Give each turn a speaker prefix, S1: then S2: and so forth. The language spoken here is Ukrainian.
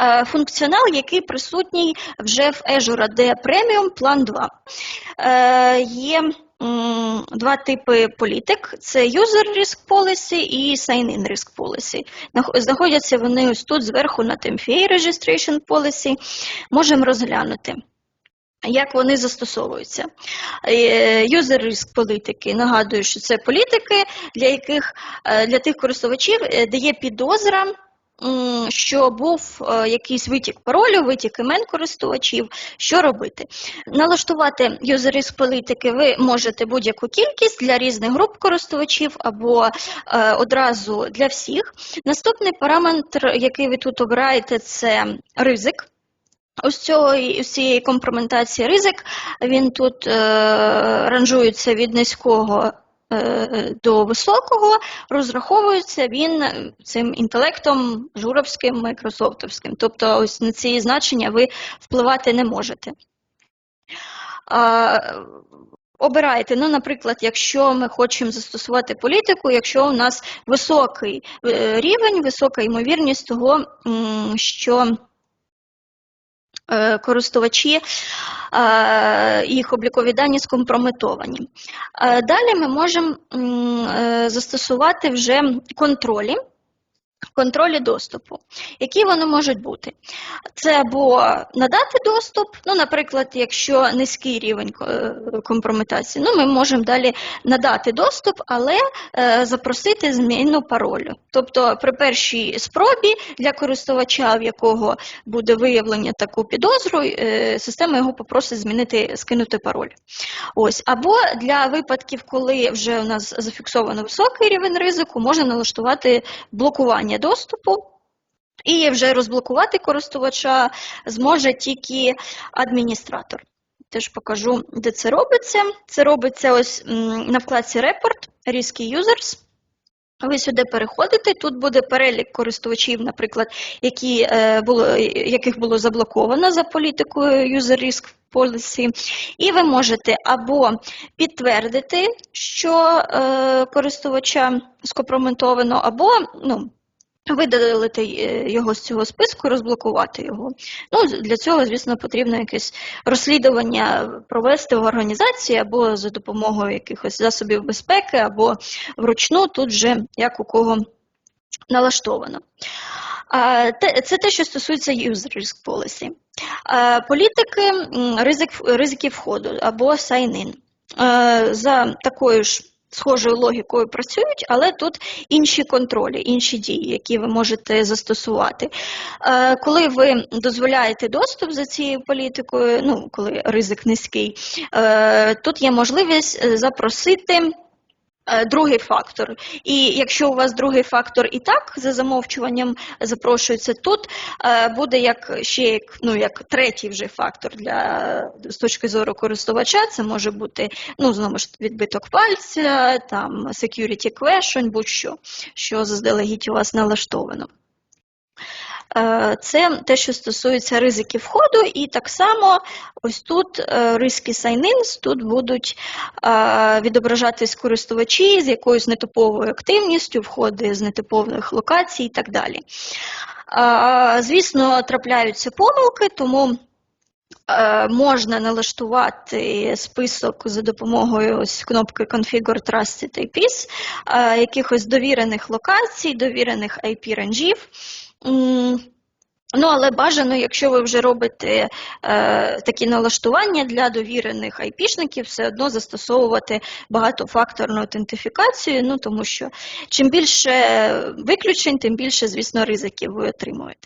S1: е, функціонал, який присутній вже в Azure AD Premium Plan 2. Е, Є два типи політик: це User Risk Policy і Sign-in Risk Policy. Знаходяться вони ось тут зверху на TMFA Registration Policy. Можемо розглянути. Як вони застосовуються? Е, User risk політики. Нагадую, що це політики, для яких е, для тих користувачів, де є підозра, що був е, якийсь витік паролю, витік імен користувачів. Що робити? Налаштувати user risk політики ви можете будь-яку кількість для різних груп користувачів або е, одразу для всіх. Наступний параметр, який ви тут обираєте, це ризик. Ось ось цієї компрометації ризик, він тут е, ранжується від низького до високого, розраховується він цим інтелектом журовським, майкрософтовським. Тобто ось на ці значення ви впливати не можете. Обирайте, ну, наприклад, якщо ми хочемо застосувати політику, якщо у нас високий е, рівень, висока ймовірність того, що е, користувачі е, їх облікові дані скомпрометовані. Е, Далі ми можемо е, застосувати вже контролі. Контролі доступу. Які вони можуть бути? Це або надати доступ, ну, наприклад, якщо низький рівень е, компрометації, ну, ми можемо далі надати доступ, але е, запросити зміну паролю. Тобто при першій спробі для користувача, в якого буде виявлення таку підозру, е, система його попросить змінити, скинути пароль. Ось. Або для випадків, коли вже у нас зафіксовано високий рівень ризику, можна налаштувати блокування доступу. І вже розблокувати користувача зможе тільки адміністратор. Теж покажу, де це робиться. Це робиться ось на вкладці Report, Risky Users. Ви сюди переходите, тут буде перелік користувачів, наприклад, які, е, було, яких було заблоковано за політикою User Risk Policy, і ви можете або підтвердити, що е, користувача скомпрометовано, або ну, видалити е, його з цього списку, розблокувати його. Ну, для цього, звісно, потрібно якесь розслідування провести в організації або за допомогою якихось засобів безпеки, або вручну, тут вже як у кого налаштовано. Це те, що стосується user risk policy. Політики м, ризик, ризики входу або sign-in. Е, За такою ж схожою логікою працюють, але тут інші контролі, інші дії, які ви можете застосувати. Е, Коли ви дозволяєте доступ за цією політикою, ну коли ризик низький, е, тут є можливість е, запросити. Е, Другий фактор. І якщо у вас другий фактор і так за замовчуванням запрошується, тут е, буде як ще як, ну, як третій вже фактор для з точки зору користувача. Це може бути ну знову ж відбиток пальця, там security question, будь-що, що заздалегідь у вас налаштовано. Е, Це те, що стосується ризиків входу, і так само ось тут е, риски sign-in, тут будуть е, відображатись користувачі з якоюсь нетиповою активністю, входи з нетипових локацій і так далі. Звісно, трапляються помилки, тому можна налаштувати список за допомогою ось кнопки Configure Trusted IPs, якихось довірених локацій, довірених IP-ранжів. Ну, але бажано, якщо ви вже робите е, такі налаштування для довірених айпішників, все одно застосовувати багатофакторну аутентифікацію, ну тому що чим більше виключень, тим більше, звісно, ризиків ви отримуєте.